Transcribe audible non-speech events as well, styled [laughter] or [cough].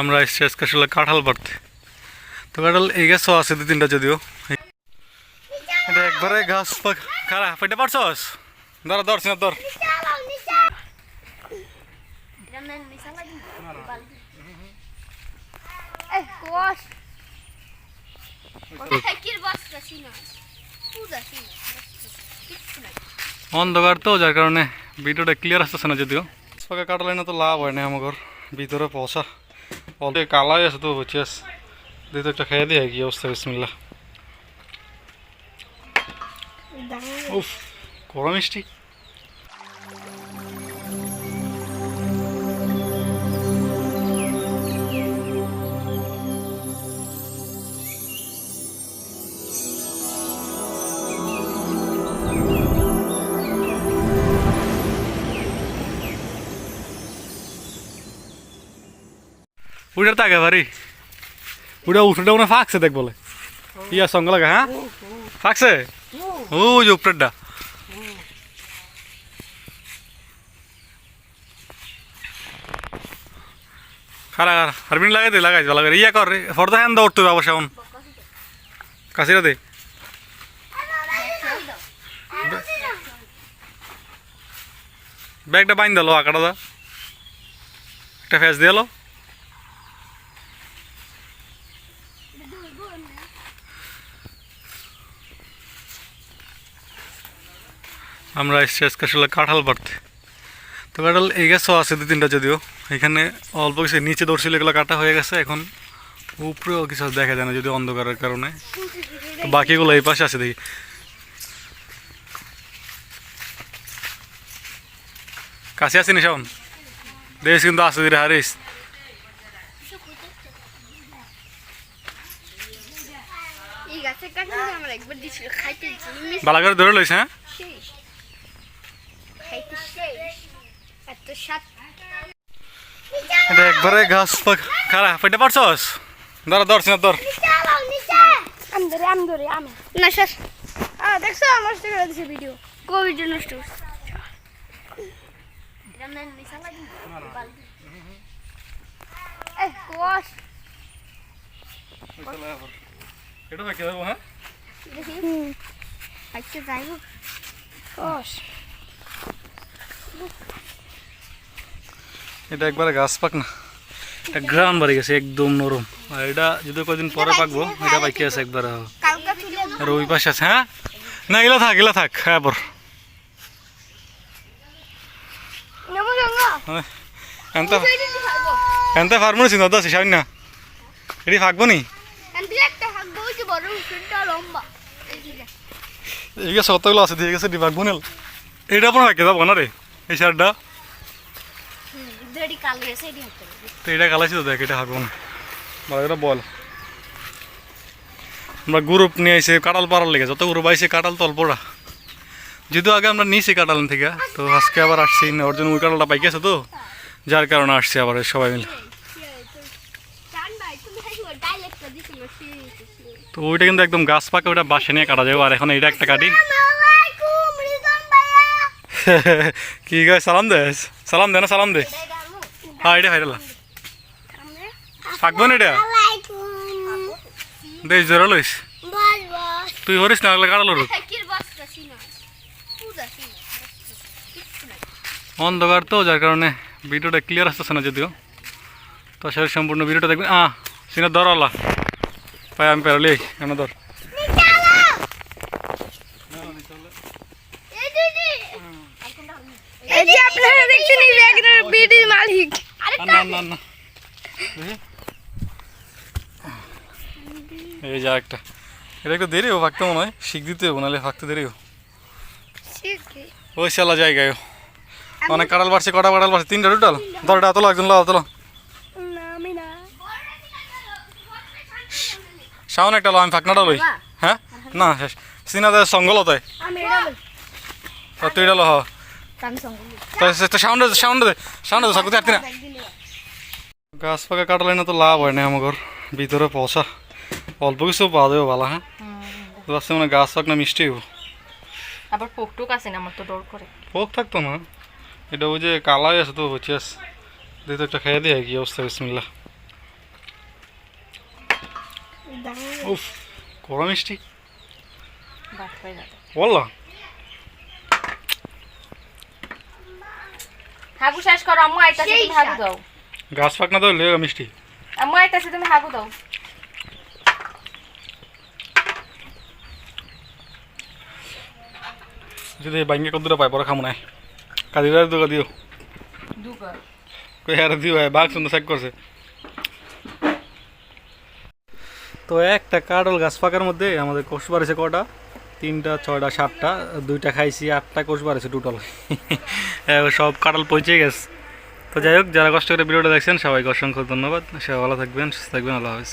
আমরা এসছি আজকে আসলে কাঁঠাল পাড়তে। তো কাঁঠাল এই গাছও আছে দু তিনটা যদিও। এটা একবারে গাছ খারা পেটে পারছস? ধর ধর, সিনা, ধর. অন্ধকার তো, যার কারণে ভিডিওটা ক্লিয়ার আসতেছে না যদিও। পাকা কাটালে না তো লাভ হয় না আমাদের ভিতরে পচা। অল্প কালাই আছে তো বুঝছিস দিয়ে তো একটা খেয়ে দিয়ে কি অবস্থা বিসমিল্লা উফ কড়া মিষ্টি উড়ার তাকে ভারি। উড়া উঠেটা মনে ফাঁকছে দেখ বলে। ইয়া সঙ্গ লাগা হ্যাঁ? ফাঁকছে? ও যে উপরেরটা। খারা খারা হারবিন লাগাই দে, লাগাই ভালো করে। ইয়া কর ফর্দা হ্যান দৌড়তে হবে অবশ্য এখন। কাছিরা দে। ব্যাগটা বাইন দিলো আকাটা দা। একটা ফেস দিয়ে আমরা এসছি আজকে আসলে কাঁঠাল পাড়তে তো কাঁঠাল এই গাছও আছে দু তিনটা যদিও। এখানে অল্প কিছু নিচে দৌড়ছিল এগুলো কাটা হয়ে গেছে। এখন উপরেও কিছু দেখা যায় না যদি অন্ধকারের কারণে। তো বাকিগুলো এই পাশে আছে দেখি। কাছে আসিনি শাওন? দেশ কিন্তু আছে দিরে হারিস করে ধরে লইছে হ্যাঁ শেষ খাইতে শেষ এত স্বাদ এটা একবারে পাক খারা পেটে পারছস ধর ধর সিনা ধর। আমি ধরে আমি। ধরে আমি না দেখছ করে দিছে ভিডিও কো ভিডিও নষ্ট. এটা দেবো হ্যাঁ. এটা একবারে গাছ পাক না। এটা গ্রাম বাড়ি গেছে একদম নরম। আর এটা যদি কদিন পরে পাকবো এটা পাইকে আছে একবার আর ওই পাশে আছে হ্যাঁ? না এগুলো থাক এগুলো থাক হ্যাঁ পর। নেমো গঙ্গা এনতে ফার্মুনি চিন্তা তো আছে না। এটি ফাঁকবো নি? এই গেছে কতগুলো আছে দিয়ে গেছে ফাঁকবো না? এটা আপনার ফাঁকে যাব না রে। এই শার্টটা? তো এটা কালাইছি তো দেখ এটা না। বল। আমরা গ্রুপ নিয়ে এসে কাটাল পাড়ার লেগে যত গ্রুপ আইসে কাটাল তলপোড়া যদিও আগে আমরা নিয়েছি কাটাল থেকে তো আজকে আবার আসছি না ওর জন্য ওই কাটালটা পাই গেছে তো। যার কারণে আসছি আবার সবাই মিলে। তো ওইটা কিন্তু একদম গাছ পাকে ওটা বাসে নিয়ে কাটা যাবে আর এখন এটা একটা কাটি। [laughs] কি গাছ সালাম দে সালাম দে না, সালাম দে। হ্যাঁ এটা হাইরালা থাকব না এটা? দেশ জোরা লইস। তুই হরিস না লাগলে কাটালো অন্ধকার তো, যার কারণে ভিডিওটা ক্লিয়ার আসতেছে না যদিও। তো সে সম্পূর্ণ ভিডিওটা দেখবেন আহ, সিনা ধর আল্লাহ। পাই আমি পেরোলি কেন ধর এই দিদি এই যে আপনারা দেখছেন এই ব্যাগের বিডির মালিক। না না না এই যা একটা এটা একটু দেরি হব ফাঁকতে মনে হয়। শিখ দিতে হব নাহলে ফাঁকতে দেরি হব। শিখে ওই শালা জায়গায় অনেক কাটাল বাড়ছে কটা কাটাল বাড়ছে? তিনটা টোটাল দরটা তোলো একজন লাও তোলো। না আমি না। সাউন একটা লো আমি ফাঁকনাটা লই। হ্যাঁ? না শেষ। সিনাদের সঙ্গলতায়। তুই এটা লো হ। কান সঙ্গ তো সাউন্ড সাউন্ড সাউন্ড সাকুতে গাছ পাকা কাটলে না তো লাভ হয় না আমার ভিতরে পচা। অল্প কিছু পাওয়া যাবে ভালো হ্যাঁ? তো মানে গাছ পাক না মিষ্টি হব আবার পোক টোক আছে না আমার তো ডর করে। পোক থাকতো না এটা ওই যে কালাই আছে তো হচ্ছে দিয়ে তো একটা খেয়ে দিয়ে কি অবস্থা বিসমিল্লা উফ কড়া মিষ্টি। বললাম হাগু শেষ করো আম্মু আইতাছে তুমি হাগু দাও। গাছ পাক না তো লেগা মিষ্টি। আম্মু আইতাছে তুমি হাগু দাও। যদি বাইঙ্গে কদ্দুরা পাই পরে খামো না কাদিবার দুগা দিও। কই আর দিও বাঘ সুন্দর সাইক করছে। তো একটা কাটল গাছ পাকার মধ্যে আমাদের কোষ বাড়েছে কটা? তিনটা, ছয়টা, সাতটা, দুইটা খাইছি, আটটা কোষ বাড়েছে টোটাল সব কাটাল পৌঁছে গেছে। তো যাই হোক, যারা কষ্ট করে ভিডিওটা দেখছেন, সবাইকে অসংখ্য ধন্যবাদ। সবাই ভালো থাকবেন, সুস্থ থাকবেন, আল্লাহ হাফিজ।